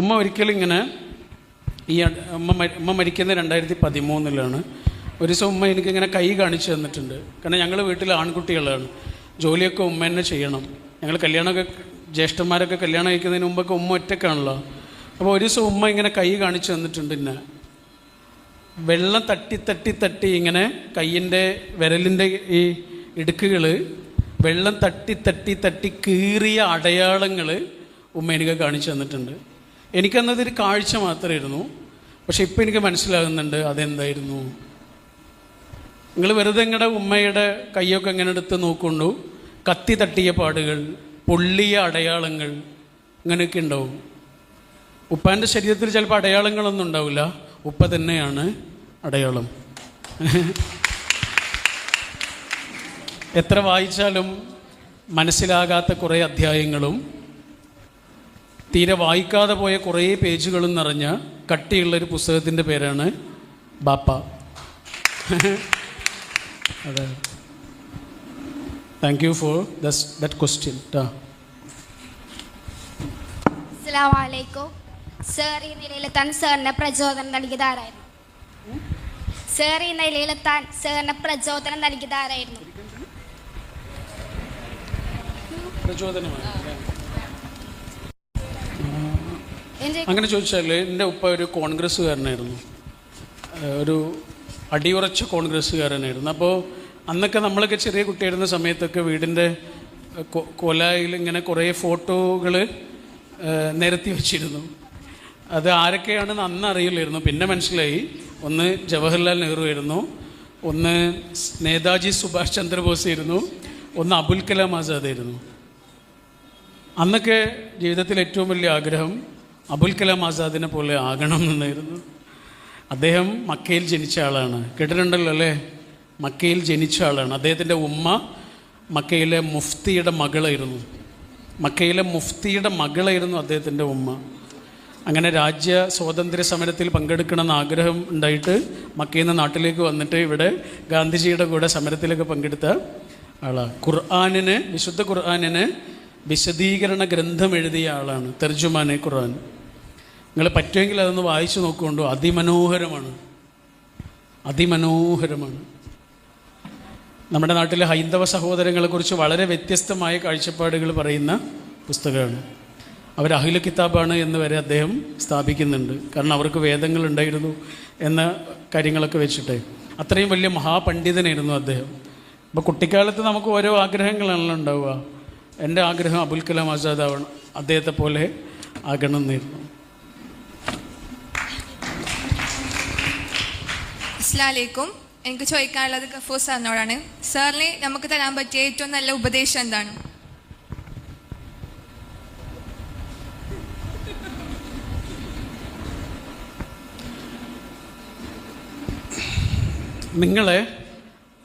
ഉമ്മ ഒരിക്കലും ഇങ്ങനെ ഈ ഉമ്മ ഉമ്മ മരിക്കുന്നത് രണ്ടായിരത്തി പതിമൂന്നിലാണ് ഒരു ദിവസം ഉമ്മ എനിക്കിങ്ങനെ കൈ കാണിച്ചു തന്നിട്ടുണ്ട്. കാരണം ഞങ്ങൾ വീട്ടിൽ ആൺകുട്ടികളാണ്. ജോലിയൊക്കെ ഉമ്മ തന്നെ ചെയ്യണം. ഞങ്ങൾ കല്യാണമൊക്കെ ജ്യേഷ്ഠന്മാരൊക്കെ കല്യാണം കഴിക്കുന്നതിന് മുമ്പൊക്കെ ഉമ്മ ഒറ്റക്കാണല്ലോ അപ്പോൾ ഒരു ദിവസം ഉമ്മ ഇങ്ങനെ കൈ കാണിച്ചു തന്നിട്ടുണ്ട് എന്നെ വെള്ളം തട്ടി തട്ടി തട്ടി ഇങ്ങനെ കയ്യിന്റെ വിരലിന്റെ ഈ ഇടുക്കുകൾ വെള്ളം തട്ടി തട്ടി തട്ടി കീറിയ അടയാളങ്ങൾ ഉമ്മ എനിക്ക് കാണിച്ചു തന്നിട്ടുണ്ട്. എനിക്കന്നതൊരു കാഴ്ച മാത്രമായിരുന്നു പക്ഷെ ഇപ്പം എനിക്ക് മനസ്സിലാകുന്നുണ്ട് അതെന്തായിരുന്നു. നിങ്ങൾ വെറുതെ നിങ്ങളുടെ ഉമ്മയുടെ കൈയൊക്കെ ഇങ്ങനെ എടുത്ത് നോക്കൊണ്ടു കത്തി തട്ടിയ പാടുകൾ പൊള്ളിയ അടയാളങ്ങൾ ഇങ്ങനെയൊക്കെ ഉണ്ടാവും. ഉപ്പാന്റെ ശരീരത്തിൽ ചിലപ്പോൾ അടയാളങ്ങളൊന്നും ഉണ്ടാവില്ല. ഉപ്പ തന്നെയാണ് അടയാളം. എത്ര വായിച്ചാലും മനസ്സിലാകാത്ത കുറേ അധ്യായങ്ങളും തീരെ വായിക്കാതെ പോയ കുറേ പേജുകളും നിറഞ്ഞ കട്ടിയുള്ളൊരു പുസ്തകത്തിന്റെ പേരാണ് ബാപ്പ. അതെ. Thank you for this that question അസ്സലാമലൈക്കും. സർ ഈ നിലയിലെത്താൻ സാറിന് പ്രചോദനം നൽകിയതാരായിരുന്നു? സർ ഈ നിലയിലെത്താൻ സാറിന് പ്രചോദനം പ്രചോദനമാണ് അങ്ങനെ ചോദിച്ചാൽ എന്റെ ഉപ്പ ഒരു കോൺഗ്രസ്സുകാരനായിരുന്നു. ഒരു അടിയുറച്ച കോൺഗ്രസ്സുകാരനായിരുന്നു. അപ്പോൾ അന്നൊക്കെ നമ്മളൊക്കെ ചെറിയ കുട്ടിയായിരുന്ന സമയത്തൊക്കെ വീടിന്റെ കൊലായിൽ ഇങ്ങനെ കുറേ ഫോട്ടോകൾ നിരത്തി വച്ചിരുന്നു. അത് ആരൊക്കെയാണെന്ന് അന്ന് അറിയില്ലായിരുന്നു പിന്നെ മനസ്സിലായി. ഒന്ന് ജവഹർലാൽ നെഹ്റു ആയിരുന്നു. ഒന്ന് നേതാജി സുഭാഷ് ചന്ദ്രബോസ് ആയിരുന്നു. ഒന്ന് അബുൽ കലാം ആസാദ് ആയിരുന്നു. അന്നൊക്കെ ജീവിതത്തിൽ ഏറ്റവും വലിയ ആഗ്രഹം അബുൽ കലാം ആസാദിനെ പോലെ ആകണം എന്നായിരുന്നു. അദ്ദേഹം മക്കയിൽ ജനിച്ച ആളാണ്. കേട്ടിട്ടുണ്ടല്ലോ അല്ലേ? മക്കയിൽ ജനിച്ച ആളാണ്. അദ്ദേഹത്തിന്റെ ഉമ്മ മക്കയിലെ മുഫ്തിയുടെ മകളായിരുന്നു. മക്കയിലെ മുഫ്തിയുടെ മകളായിരുന്നു അദ്ദേഹത്തിന്റെ ഉമ്മ. അങ്ങനെ രാജ്യ സ്വാതന്ത്ര്യ സമരത്തിൽ പങ്കെടുക്കണമെന്ന് ആഗ്രഹം ഉണ്ടായിട്ട് മക്കയിൽ നിന്ന് നാട്ടിലേക്ക് വന്നിട്ട് ഇവിടെ ഗാന്ധിജിയുടെ കൂടെ സമരത്തിലൊക്കെ പങ്കെടുത്ത ആളാണ് ഖുർആാനിന് വിശുദ്ധ ഖുർആാനിന് വിശദീകരണ ഗ്രന്ഥം എഴുതിയ ആളാണ്. തെർജുമാനെ ഖുർആൻ. നിങ്ങൾ പറ്റുമെങ്കിൽ അതൊന്ന് വായിച്ചു നോക്കുകൊണ്ടോ? അതിമനോഹരമാണ്. അതിമനോഹരമാണ്. നമ്മുടെ നാട്ടിലെ ഹൈന്ദവ സഹോദരങ്ങളെക്കുറിച്ച് വളരെ വ്യത്യസ്തമായ കാഴ്ചപ്പാടുകൾ പറയുന്ന പുസ്തകമാണ്. അവർ അഹില കിതാബാണ് എന്ന് വരെ അദ്ദേഹം സ്ഥാപിക്കുന്നുണ്ട്. കാരണം അവർക്ക് വേദങ്ങൾ ഉണ്ടായിരുന്നു എന്ന കാര്യങ്ങളൊക്കെ വെച്ചിട്ട്. അത്രയും വലിയ മഹാപണ്ഡിതനായിരുന്നു അദ്ദേഹം. അപ്പോൾ കുട്ടിക്കാലത്ത് നമുക്ക് ഓരോ ആഗ്രഹങ്ങളാണല്ലോ ഉണ്ടാവുക. എന്റെ ആഗ്രഹം അബുൽ കലാം ആസാദ് ആവണം അദ്ദേഹത്തെ പോലെ ആകണം എന്നായിരുന്നു അസ്ലാലേക്കും എനിക്ക് ചോദിക്കാനുള്ളത് ഗഫൂർ സാറിനോടാണ്. സാറിന് നമുക്ക് തരാൻ പറ്റിയ ഏറ്റവും നല്ല ഉപദേശം എന്താണ്? നിങ്ങളെ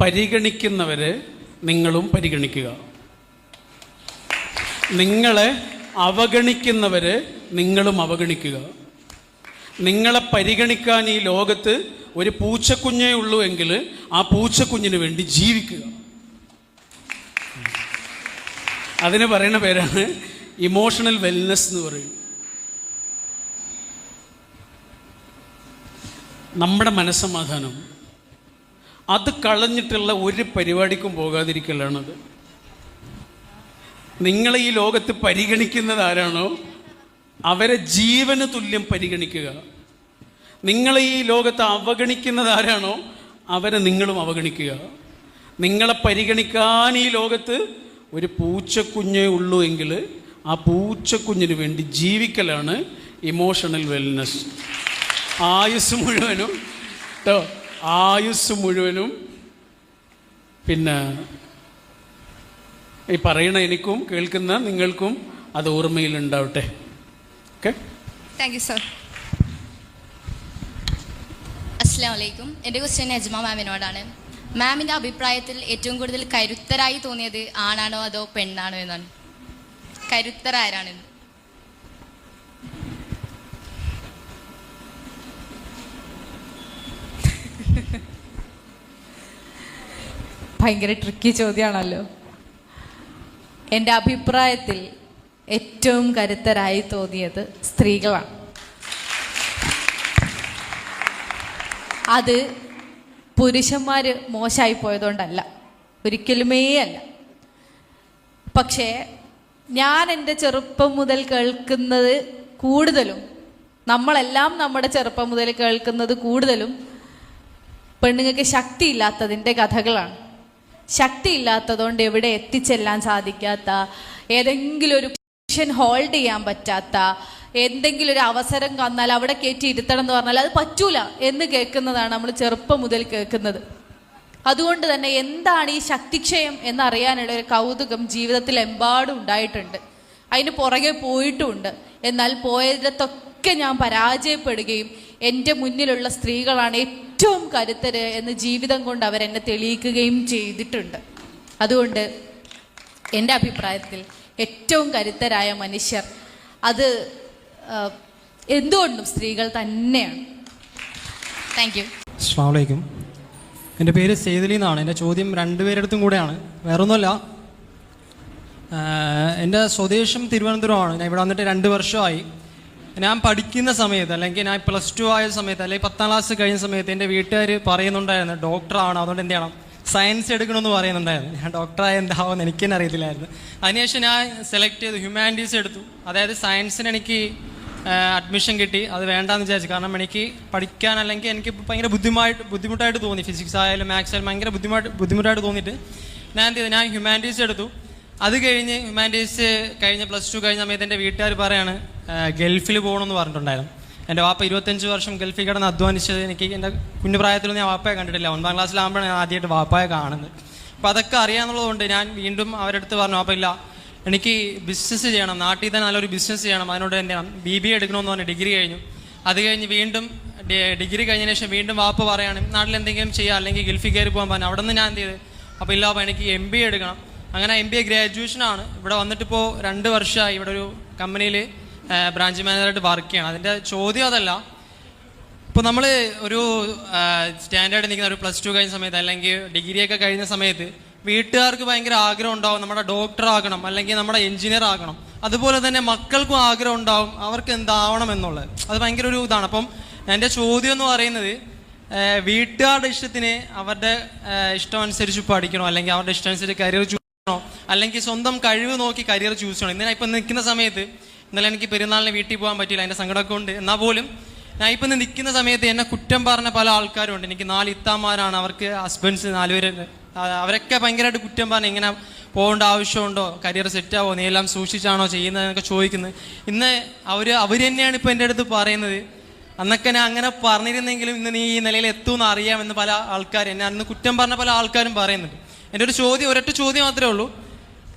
പരിഗണിക്കുന്നവരെ നിങ്ങളും പരിഗണിക്കുക. നിങ്ങളെ അവഗണിക്കുന്നവരെ നിങ്ങളും അവഗണിക്കുക. നിങ്ങളെ പരിഗണിക്കാൻ ഈ ലോകത്ത് ഒരു പൂച്ചക്കുഞ്ഞേ ഉള്ളൂ എങ്കിൽ ആ പൂച്ചക്കുഞ്ഞിന് വേണ്ടി ജീവിക്കുക. അതിന് പറയുന്ന പേരാണ് ഇമോഷണൽ വെൽനെസ് എന്ന് പറയും. നമ്മുടെ മനസ്സമാധാനം. അത് കളഞ്ഞിട്ടുള്ള ഒരു പരിപാടിക്കും പോകാതിരിക്കലാണത്. നിങ്ങളെ ഈ ലോകത്ത് പരിഗണിക്കുന്നത് ആരാണോ? അവരെ ജീവന് തുല്യം പരിഗണിക്കുക. നിങ്ങളെ ഈ ലോകത്ത് അവഗണിക്കുന്നത് ആരാണോ അവരെ നിങ്ങളും അവഗണിക്കുക. നിങ്ങളെ പരിഗണിക്കാൻ ഈ ലോകത്ത് ഒരു പൂച്ചക്കുഞ്ഞേ ഉള്ളൂ എങ്കിൽ ആ പൂച്ചക്കുഞ്ഞിന് വേണ്ടി ജീവിക്കലാണ് ഇമോഷണൽ വെൽനസ് ആയുസ് മുഴുവനും കേട്ടോ ആയുസ് മുഴുവനും പിന്നെ ഈ പറയണ എനിക്കും കേൾക്കുന്ന നിങ്ങൾക്കും അത് ഓർമ്മയിലുണ്ടാവട്ടെ ഓക്കെ താങ്ക് യു സാർ അസ്സാം വലൈക്കും എന്റെ ക്വസ്റ്റ്യൻ നജ്മ മാമിനോടാണ്. മാമിന്റെ അഭിപ്രായത്തിൽ ഏറ്റവും കൂടുതൽ കരുത്തരായി തോന്നിയത് ആണാണോ അതോ പെണ്ണാണോ എന്നാണ്. കരുത്തരാരാണെന്ന് ഭയങ്കര ട്രിക്കി ചോദ്യമാണല്ലോ എന്റെ അഭിപ്രായത്തിൽ ഏറ്റവും കരുത്തരായി തോന്നിയത് സ്ത്രീകളാണ്. അത് പുരുഷന്മാർ മോശമായി പോയതുകൊണ്ടല്ല. ഒരിക്കലുമേ അല്ല. പക്ഷേ ഞാൻ എന്റെ ചെറുപ്പം മുതൽ കേൾക്കുന്നത് കൂടുതലും നമ്മളെല്ലാം നമ്മുടെ ചെറുപ്പം മുതൽ കേൾക്കുന്നത് കൂടുതലും പെണ്ണുങ്ങൾക്ക് ശക്തിയില്ലാത്തതിന്റെ കഥകളാണ്. ശക്തിയില്ലാത്തതുകൊണ്ട് എവിടെ എത്തിച്ചെല്ലാൻ സാധിക്കാത്ത ഏതെങ്കിലും ഒരു പൊസിഷൻ ഹോൾഡ് ചെയ്യാൻ പറ്റാത്ത എന്തെങ്കിലും ഒരു അവസരം വന്നാൽ അവിടെ കയറ്റി ഇരുത്തണം എന്ന് പറഞ്ഞാൽ അത് പറ്റൂല എന്ന് കേൾക്കുന്നതാണ് നമ്മൾ ചെറുപ്പം മുതൽ കേൾക്കുന്നത്. അതുകൊണ്ട് തന്നെ എന്താണ് ഈ ശക്തിക്ഷയം എന്നറിയാനുള്ള ഒരു കൗതുകം ജീവിതത്തിൽ എമ്പാടും ഉണ്ടായിട്ടുണ്ട്. അതിന് പുറകെ പോയിട്ടുമുണ്ട്. എന്നാൽ പോയതൊക്കെ ഞാൻ പരാജയപ്പെടുകയും എന്റെ മുന്നിലുള്ള സ്ത്രീകളാണ് ഏറ്റവും കരുത്തര് എന്ന് ജീവിതം കൊണ്ട് അവരെന്നെ തെളിയിക്കുകയും ചെയ്തിട്ടുണ്ട്. അതുകൊണ്ട് എന്റെ അഭിപ്രായത്തിൽ ഏറ്റവും കരുത്തരായ മനുഷ്യർ അത് എന്തുകൊണ്ടും സ്ത്രീകൾ തന്നെയാണ്. താങ്ക് യു അസ്ലാമലൈക്കും എന്റെ പേര് സേതലി എന്നാണ്. എന്റെ ചോദ്യം രണ്ടുപേരടുത്തും കൂടെയാണ്. വേറൊന്നുമല്ല. എന്റെ സ്വദേശം തിരുവനന്തപുരമാണ്. ഞാൻ ഇവിടെ വന്നിട്ട് രണ്ട് വർഷമായി. ഞാൻ പഠിക്കുന്ന സമയത്ത് അല്ലെങ്കിൽ ഞാൻ പ്ലസ് ടു ആയ സമയത്ത് അല്ലെങ്കിൽ പത്താം ക്ലാസ് കഴിഞ്ഞ സമയത്ത് എന്റെ വീട്ടുകാർ പറയുന്നുണ്ടായിരുന്നു ഡോക്ടറാണ്. അതുകൊണ്ട് എന്ത് ചെയ്യണം? സയൻസ് എടുക്കണമെന്ന് പറയുന്നുണ്ടായിരുന്നു. ഞാൻ ഡോക്ടറായ എന്താവുമെന്ന് എനിക്ക് തന്നെ അറിയത്തില്ലായിരുന്നു. അതിനുശേഷം ഞാൻ സെലക്ട് ചെയ്ത് ഹ്യൂമാനിറ്റീസ് എടുത്തു. അതായത് സയൻസിന് എനിക്ക് അഡ്മിഷൻ കിട്ടി. അത് വേണ്ടാന്ന് വിചാരിച്ചു. കാരണം എനിക്ക് പഠിക്കാൻ അല്ലെങ്കിൽ എനിക്ക് ഭയങ്കര ബുദ്ധിമുട്ടായിട്ട് ബുദ്ധിമുട്ടായിട്ട് തോന്നി. ഫിസിക്സ് ആയാലും മാത്സ് ആയാലും ഭയങ്കര ബുദ്ധിമുട്ട് ബുദ്ധിമുട്ടായിട്ട് തോന്നിയിട്ട്. ഞാൻ എന്ത് ചെയ്തു? ഞാൻ ഹ്യൂമാനിറ്റീസ് എടുത്തു. അത് കഴിഞ്ഞ് ഹ്യൂമാനിറ്റീസ് കഴിഞ്ഞ പ്ലസ് ടു കഴിഞ്ഞ സമയത്ത് എന്റെ വീട്ടുകാർ പറയാണ് ഗൾഫിൽ പോകണമെന്ന് പറഞ്ഞിട്ടുണ്ടായിരുന്നു. എന്റെ വാപ്പ ഇരുപത്തഞ്ച് വർഷം ഗൾഫിൽ കിടന്ന് അധ്വാനിച്ചത് എനിക്ക് എന്റെ കുഞ്ഞു പ്രായത്തിലൊന്നും ഞാൻ വാപ്പയെ കണ്ടിട്ടില്ല. ഒൻപതാം ക്ലാസ്സിലാകുമ്പോഴാണ് ഞാൻ ആദ്യമായിട്ട് വാപ്പയെ കാണുന്നത്. അപ്പോൾ അതൊക്കെ അറിയാമെന്നുള്ളതുകൊണ്ട് ഞാൻ വീണ്ടും അവരടുത്ത് പറഞ്ഞു വാപ്പയില്ല എനിക്ക് ബിസിനസ് ചെയ്യണം നാട്ടിൽ തന്നെ നല്ലൊരു ബിസിനസ് ചെയ്യണം. അതിനോട് എന്റെ ബി ബി എ എടുക്കണമെന്ന് പറഞ്ഞ ഡിഗ്രി കഴിഞ്ഞു. അത് കഴിഞ്ഞ് വീണ്ടും ഡിഗ്രി കഴിഞ്ഞതിന് ശേഷം വീണ്ടും വാപ്പ പറയാണ് നാട്ടിൽ എന്തെങ്കിലും ചെയ്യാം അല്ലെങ്കിൽ ഗൾഫിൽ കയറി പോകാൻ പറഞ്ഞു. അവിടെ നിന്ന് ഞാൻ എന്ത് ചെയ്ത്? അപ്പോൾ ഇല്ല അപ്പോൾ എനിക്ക് എം ബി എ എടുക്കണം. അങ്ങനെ എം ബി എ ഗ്രാജുവേഷനാണ് ഇവിടെ വന്നിട്ടിപ്പോൾ രണ്ട് വർഷമായി ഇവിടെ ഒരു കമ്പനിയിൽ ബ്രാഞ്ച് മാനേജറായിട്ട് വർക്ക് ചെയ്യണം. അതിന്റെ ചോദ്യം അതല്ല. ഇപ്പോൾ നമ്മൾ ഒരു സ്റ്റാൻഡേർഡ് നിൽക്കുന്ന ഒരു പ്ലസ് ടു കഴിഞ്ഞ സമയത്ത് അല്ലെങ്കിൽ ഡിഗ്രിയൊക്കെ കഴിഞ്ഞ സമയത്ത് വീട്ടുകാർക്ക് ഭയങ്കര ആഗ്രഹം ഉണ്ടാവും. നമ്മുടെ ഡോക്ടർ ആകണം അല്ലെങ്കിൽ നമ്മുടെ എഞ്ചിനീയർ ആകണം. അതുപോലെ തന്നെ മക്കൾക്കും ആഗ്രഹം ഉണ്ടാവും അവർക്ക് എന്താവണം എന്നുള്ളത്. അത് ഭയങ്കര ഒരു ഇതാണ്. അപ്പം എന്റെ ചോദ്യം എന്ന് പറയുന്നത് വീട്ടുകാരുടെ ഇഷ്ടത്തിന് അവരുടെ ഇഷ്ടം അനുസരിച്ച് പഠിക്കണോ? അല്ലെങ്കിൽ അവരുടെ ഇഷ്ടം അനുസരിച്ച് കരിയർ ചൂസ് ചെയ്യണോ? അല്ലെങ്കിൽ സ്വന്തം കഴിവ് നോക്കി കരിയർ ചൂസ് ചെയ്യണം? ഇന്ന് ഞാൻ ഇപ്പം നിൽക്കുന്ന സമയത്ത് ഇന്നലെ എനിക്ക് പെരുന്നാളിന് വീട്ടിൽ പോകാൻ പറ്റിയില്ല അതിന്റെ സങ്കടമൊക്കെ ഉണ്ട്. എന്നാൽ പോലും ഞാൻ ഇപ്പം നിൽക്കുന്ന സമയത്ത് എന്നെ കുറ്റം പറഞ്ഞ പല ആൾക്കാരും ഉണ്ട് എനിക്ക് നാല് ഇത്താമാരാണ് അവർക്ക് ഹസ്ബൻഡ്സ് നാലുപേരുണ്ട് അവരൊക്കെ ഭയങ്കരമായിട്ട് കുറ്റം പറഞ്ഞു ഇങ്ങനെ പോകേണ്ട ആവശ്യമുണ്ടോ? കരിയർ സെറ്റാവോ? നീ എല്ലാം സൂക്ഷിച്ചാണോ ചെയ്യുന്നതെന്നൊക്കെ ചോദിക്കുന്നത് ഇന്ന് അവർ അവർ തന്നെയാണ് ഇപ്പോൾ എന്റെ അടുത്ത് പറയുന്നത്. അന്നൊക്കെ ഞാൻ അങ്ങനെ പറഞ്ഞിരുന്നെങ്കിലും ഇന്ന് നീ ഈ നിലയിൽ എത്തുമെന്ന് അറിയാമെന്ന് പല ആൾക്കാർ എന്നെ അന്ന് കുറ്റം പറഞ്ഞ പല ആൾക്കാരും പറയുന്നുണ്ട്. എന്റെ ഒരു ചോദ്യം ഒരൊറ്റ ചോദ്യം മാത്രമേ ഉള്ളൂ.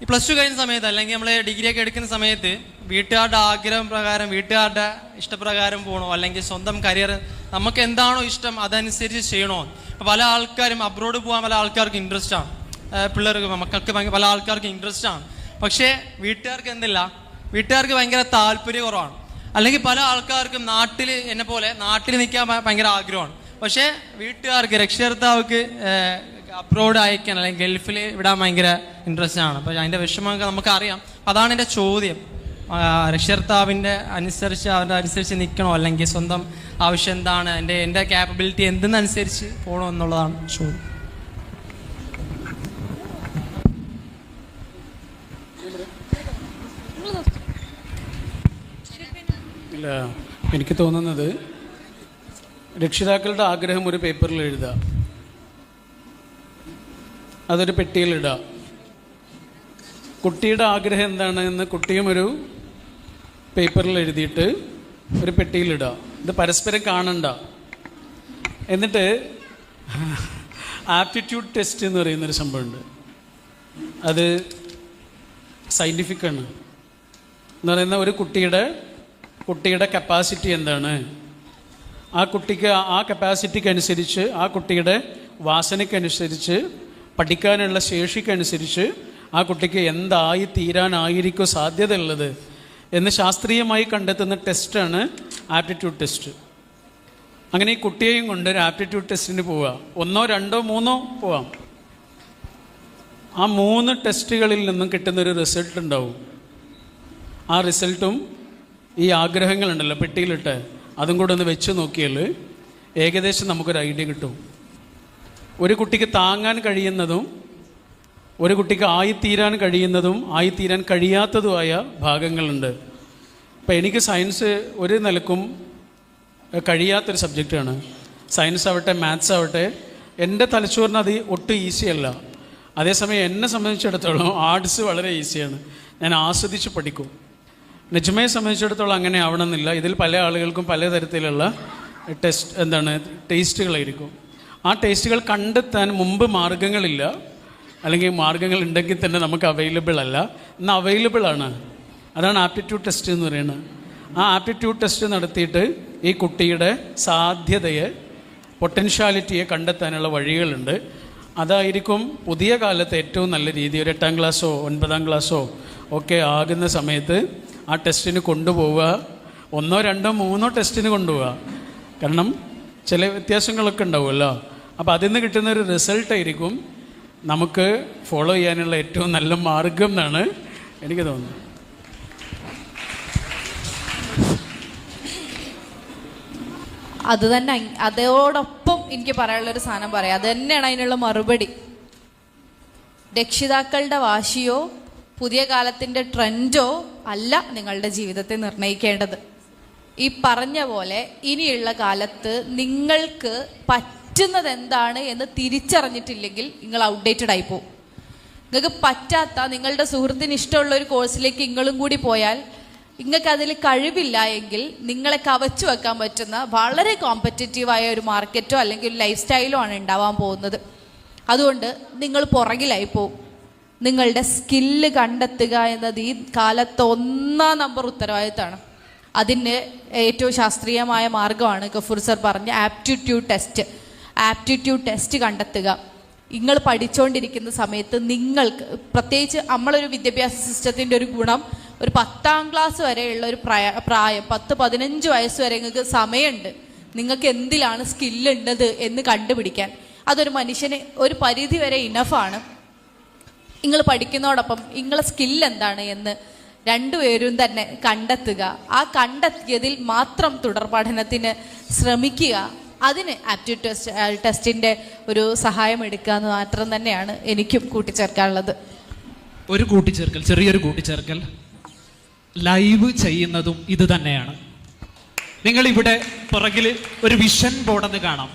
ഈ പ്ലസ് ടു കഴിഞ്ഞ സമയത്ത് അല്ലെങ്കിൽ നമ്മൾ ഡിഗ്രിയൊക്കെ എടുക്കുന്ന സമയത്ത് വീട്ടുകാരുടെ ആഗ്രഹം പ്രകാരം വീട്ടുകാരുടെ ഇഷ്ടപ്രകാരം പോകണോ അല്ലെങ്കിൽ സ്വന്തം കരിയർ നമുക്ക് എന്താണോ ഇഷ്ടം അതനുസരിച്ച് ചെയ്യണോ? പല ആൾക്കാരും അബ്രോഡ് പോകാൻ പല ആൾക്കാർക്ക് ഇൻട്രസ്റ്റ് ആണ് പിള്ളേർക്ക് മക്കൾക്ക് ഭയങ്കര- പല ആൾക്കാർക്ക് ഇൻട്രസ്റ്റ് ആണ് പക്ഷേ വീട്ടുകാർക്ക് എന്തില്ല? വീട്ടുകാർക്ക് ഭയങ്കര താല്പര്യം കുറവാണ് അല്ലെങ്കിൽ പല ആൾക്കാർക്കും നാട്ടിൽ എന്നെ പോലെ നാട്ടിൽ നിൽക്കാൻ ഭയങ്കര ആഗ്രഹമാണ്. പക്ഷേ വീട്ടുകാർക്ക് രക്ഷകർത്താവ്ക്ക് അബ്രോഡ് അയക്കാൻ അല്ലെങ്കിൽ ഗൾഫിൽ വിടാൻ ഭയങ്കര ഇൻട്രസ്റ്റ് ആണ്. അപ്പോൾ അതിന്റെ വിഷമമൊക്കെ നമുക്കറിയാം. അതാണ് എന്റെ ചോദ്യം. രക്ഷകർത്താവിന്റെ അനുസരിച്ച് അവരുടെ അനുസരിച്ച് നിൽക്കണോ? അല്ലെങ്കിൽ സ്വന്തം ആവശ്യം എന്താണ്? എന്റെ എന്റെ ക്യാപ്പബിലിറ്റി എന്തെന്നനുസരിച്ച് പോകണോ എന്നുള്ളതാണ് ചോദ്യം. ഇല്ല എനിക്ക് തോന്നുന്നത് രക്ഷിതാക്കളുടെ ആഗ്രഹം ഒരു പേപ്പറിൽ എഴുതുക. അതൊരു പെട്ടിയിലിടുക കുട്ടിയുടെ ആഗ്രഹം എന്താണ് എന്ന് കുട്ടിയും ഒരു പേപ്പറിൽ എഴുതിയിട്ട് ഒരു പെട്ടിയിലിടുക ഇത് പരസ്പരം കാണണ്ട. എന്നിട്ട് ആപ്റ്റിറ്റ്യൂഡ് ടെസ്റ്റ് എന്ന് പറയുന്നൊരു സംഭവമുണ്ട്. അത് സയന്റിഫിക് ആണ്. എന്ന് പറയുന്ന ഒരു കുട്ടിയുടെ കുട്ടിയുടെ കപ്പാസിറ്റി എന്താണ്? ആ കുട്ടിക്ക് ആ കപ്പാസിറ്റിക്ക് അനുസരിച്ച് ആ കുട്ടിയുടെ വാസനയ്ക്കനുസരിച്ച് പഠിക്കാനുള്ള ശേഷിക്കനുസരിച്ച് ആ കുട്ടിക്ക് എന്തായി തീരാനായിരിക്കും സാധ്യതയുള്ളത് എന്ന് ശാസ്ത്രീയമായി കണ്ടെത്തുന്ന ടെസ്റ്റാണ് ആപ്റ്റിറ്റ്യൂഡ് ടെസ്റ്റ്. അങ്ങനെ ഈ കുട്ടിയെയും കൊണ്ട് ഒരു ആപ്റ്റിറ്റ്യൂഡ് ടെസ്റ്റിന് പോവുക. ഒന്നോ രണ്ടോ മൂന്നോ പോവാം. ആ മൂന്ന് ടെസ്റ്റുകളിൽ നിന്നും കിട്ടുന്നൊരു റിസൾട്ട് ഉണ്ടാവും. ആ റിസൾട്ടും ഈ ആഗ്രഹങ്ങളുണ്ടല്ലോ പെട്ടിയിലിട്ട്. അതും കൂടെ ഒന്ന് വെച്ച് നോക്കിയാൽ ഏകദേശം നമുക്കൊരു ഐഡിയ കിട്ടും. ഒരു കുട്ടിക്ക് താങ്ങാൻ കഴിയുന്നതും ഒരു കുട്ടിക്ക് ആയിത്തീരാൻ കഴിയുന്നതും ആയിത്തീരാൻ കഴിയാത്തതുമായ ഭാഗങ്ങളുണ്ട്. ഇപ്പം എനിക്ക് സയൻസ് ഒരു നിലക്കും കഴിയാത്തൊരു സബ്ജക്റ്റാണ്. സയൻസ് ആവട്ടെ മാത്സ് ആവട്ടെ എന്റെ തലച്ചോറിന് അത് ഒട്ടും ഈസി അല്ല അതേസമയം എന്നെ സംബന്ധിച്ചിടത്തോളം ആർട്സ് വളരെ ഈസിയാണ്. ഞാൻ ആസ്വദിച്ച് പഠിക്കും. നിജമയെ സംബന്ധിച്ചിടത്തോളം അങ്ങനെ ആവണമെന്നില്ല. ഇതിൽ പല ആളുകൾക്കും പലതരത്തിലുള്ള ടെസ്റ്റ് എന്താണ് ടേസ്റ്റുകളായിരിക്കും. ആ ടേസ്റ്റുകൾ കണ്ടെത്താൻ മുമ്പ് മാർഗങ്ങളില്ല. അല്ലെങ്കിൽ മാർഗങ്ങൾ ഉണ്ടെങ്കിൽ തന്നെ നമുക്ക് അവൈലബിൾ അല്ല. ഇന്ന് അവൈലബിൾ ആണ്. അതാണ് ആപ്റ്റിറ്റ്യൂഡ് ടെസ്റ്റ് എന്ന് പറയുന്നത്. ആ ആപ്റ്റിറ്റ്യൂഡ് ടെസ്റ്റ് നടത്തിയിട്ട് ഈ കുട്ടിയുടെ സാധ്യതയെ പൊട്ടൻഷ്യാലിറ്റിയെ കണ്ടെത്താനുള്ള വഴികളുണ്ട്. അതായിരിക്കും പുതിയ കാലത്ത് ഏറ്റവും നല്ല രീതി. ഒരു എട്ടാം ക്ലാസ്സോ ഒൻപതാം ക്ലാസ്സോ ഒക്കെ ആകുന്ന സമയത്ത് ആ ടെസ്റ്റിന് കൊണ്ടുപോവുക. ഒന്നോ രണ്ടോ മൂന്നോ ടെസ്റ്റിന് കൊണ്ടുപോവുക. കാരണം ചില വ്യത്യാസങ്ങളൊക്കെ ഉണ്ടാവുമല്ലോ. അപ്പോൾ അതിൽ നിന്ന് കിട്ടുന്ന ഒരു റിസൾട്ട് ആയിരിക്കും നമുക്ക് ഫോളോ ചെയ്യാനുള്ള ഏറ്റവും നല്ല മാർഗം എന്നാണ് എനിക്ക് തോന്നുന്നത്. അത് തന്നെ അതോടൊപ്പം എനിക്ക് പറയാനുള്ള ഒരു സാധനം പറയാം. അത് തന്നെയാണ് അതിനുള്ള മറുപടി. രക്ഷിതാക്കളുടെ വാശിയോ പുതിയ കാലത്തിന്റെ ട്രെൻഡോ അല്ല നിങ്ങളുടെ ജീവിതത്തെ നിർണയിക്കേണ്ടത് ഈ പറഞ്ഞ പോലെ ഇനിയുള്ള കാലത്ത് നിങ്ങൾക്ക് പറ്റുന്നത് എന്താണ് എന്ന് തിരിച്ചറിഞ്ഞിട്ടില്ലെങ്കിൽ നിങ്ങൾ ഔട്ട്ഡേറ്റഡ് ആയി പോകും നിങ്ങൾക്ക് പറ്റാത്ത നിങ്ങളുടെ സുഹൃത്തിന് ഇഷ്ടമുള്ള ഒരു കോഴ്സിലേക്ക് നിങ്ങളും കൂടി പോയാൽ നിങ്ങൾക്ക് അതിൽ കഴിവില്ല എങ്കിൽ നിങ്ങളെ കവച്ചു വെക്കാൻ പറ്റുന്ന വളരെ കോമ്പറ്ററ്റീവായ ഒരു മാർക്കറ്റോ അല്ലെങ്കിൽ ഒരു ലൈഫ് സ്റ്റൈലോ ആണ് ഉണ്ടാവാൻ പോകുന്നത്. അതുകൊണ്ട് നിങ്ങൾ പുറകിലായി പോകും നിങ്ങളുടെ സ്കില്ല് കണ്ടെത്തുക എന്നത് ഈ കാലത്ത് ഒന്നാം നമ്പർ ഉത്തരവാദിത്തമാണ്. അതിന്റെ ഏറ്റവും ശാസ്ത്രീയമായ മാർഗമാണ് ഗഫൂർ സർ പറഞ്ഞ ആപ്റ്റിറ്റ്യൂഡ് ടെസ്റ്റ് ആപ്റ്റിറ്റ്യൂഡ് ടെസ്റ്റ് കണ്ടെത്തുക. നിങ്ങൾ പഠിച്ചുകൊണ്ടിരിക്കുന്ന സമയത്ത് നിങ്ങൾക്ക് പ്രത്യേകിച്ച് നമ്മളൊരു വിദ്യാഭ്യാസ സിസ്റ്റത്തിന്റെ ഒരു ഗുണം ഒരു പത്താം ക്ലാസ് വരെയുള്ള ഒരു പ്രായ പ്രായം പത്ത് പതിനഞ്ച് വയസ്സ് വരെ നിങ്ങൾക്ക് സമയമുണ്ട്. നിങ്ങൾക്ക് എന്തിലാണ് സ്കില്ലുണ്ടത് എന്ന് കണ്ടുപിടിക്കാൻ. അതൊരു മനുഷ്യനെ ഒരു പരിധി വരെ ഇനഫാണ് നിങ്ങൾ പഠിക്കുന്നതോടൊപ്പം നിങ്ങളെ സ്കില്ല് എന്താണ് എന്ന് രണ്ടുപേരും തന്നെ കണ്ടെത്തുക. ആ കണ്ടെത്തിയതിൽ മാത്രം തുടർ പഠനത്തിന് ശ്രമിക്കുക. അതിന് ആപ്റ്റിറ്റ്യൂഡ് ടെസ്റ്റ് ടെസ്റ്റിന്റെ ഒരു സഹായം എടുക്കുക എന്ന് മാത്രം തന്നെയാണ് എനിക്കും കൂട്ടിച്ചേർക്കാനുള്ളത്. ഒരു കൂട്ടിച്ചേർക്കൽ ചെറിയൊരു കൂട്ടിച്ചേർക്കൽ. ലൈവ് ചെയ്യുന്നതും ഇത് തന്നെയാണ്. നിങ്ങൾ ഇവിടെ പുറകിൽ ഒരു വിഷൻ ബോർഡെന്ന് കാണാം.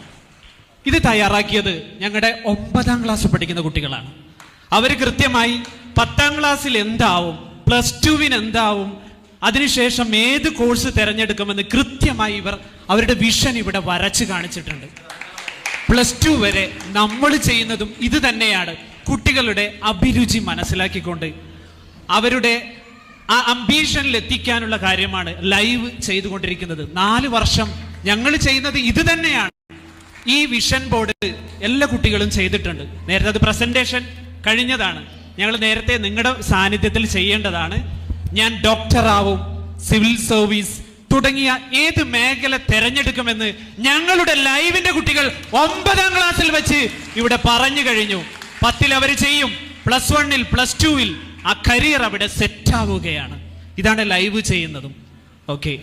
ഇത് തയ്യാറാക്കിയത് ഞങ്ങളുടെ ഒമ്പതാം ക്ലാസ് പഠിക്കുന്ന കുട്ടികളാണ്. അവർ കൃത്യമായി പത്താം ക്ലാസ്സിൽ എന്താവും പ്ലസ് ടുവിന് എന്താവും അതിനുശേഷം ഏത് കോഴ്സ് തിരഞ്ഞെടുക്കുമെന്ന് കൃത്യമായി ഇവർ അവരുടെ വിഷൻ ഇവിടെ വരച്ച് കാണിച്ചിട്ടുണ്ട്. പ്ലസ് ടു വരെ നമ്മൾ ചെയ്യുന്നതും ഇത് തന്നെയാണ് കുട്ടികളുടെ അഭിരുചി മനസ്സിലാക്കിക്കൊണ്ട്. അവരുടെ ആ അംബീഷനിൽ എത്തിക്കാനുള്ള കാര്യമാണ് ലൈവ് ചെയ്തുകൊണ്ടിരിക്കുന്നത്. നാല് വർഷം ഞങ്ങൾ ചെയ്യുന്നത് ഇത് തന്നെയാണ്. ഈ വിഷൻ ബോർഡ് എല്ലാ കുട്ടികളും ചെയ്തിട്ടുണ്ട്. നേരത്തെ അത് പ്രസന്റേഷൻ കഴിഞ്ഞതാണ്. ഞങ്ങൾ നേരത്തെ നിങ്ങളുടെ സാന്നിധ്യത്തിൽ ചെയ്യേണ്ടതാണ്. ഞാൻ ഡോക്ടറാവും സിവിൽ സർവീസ് തുടങ്ങിയ ഏത് മേഖല തെരഞ്ഞെടുക്കുമെന്ന് ഞങ്ങളുടെ ലൈവിന്റെ കുട്ടികൾ ഒമ്പതാം ക്ലാസ്സിൽ വെച്ച് ഇവിടെ പറഞ്ഞു കഴിഞ്ഞു. പത്തിൽ അവർ ചെയ്യും. പ്ലസ് വണ്ണിൽ പ്ലസ് ടുവിൽ ആ കരിയർ അവിടെ സെറ്റ് ആവുകയാണ്. ഇതാണ് ലൈവ് ചെയ്യുന്നതും. ഓക്കെ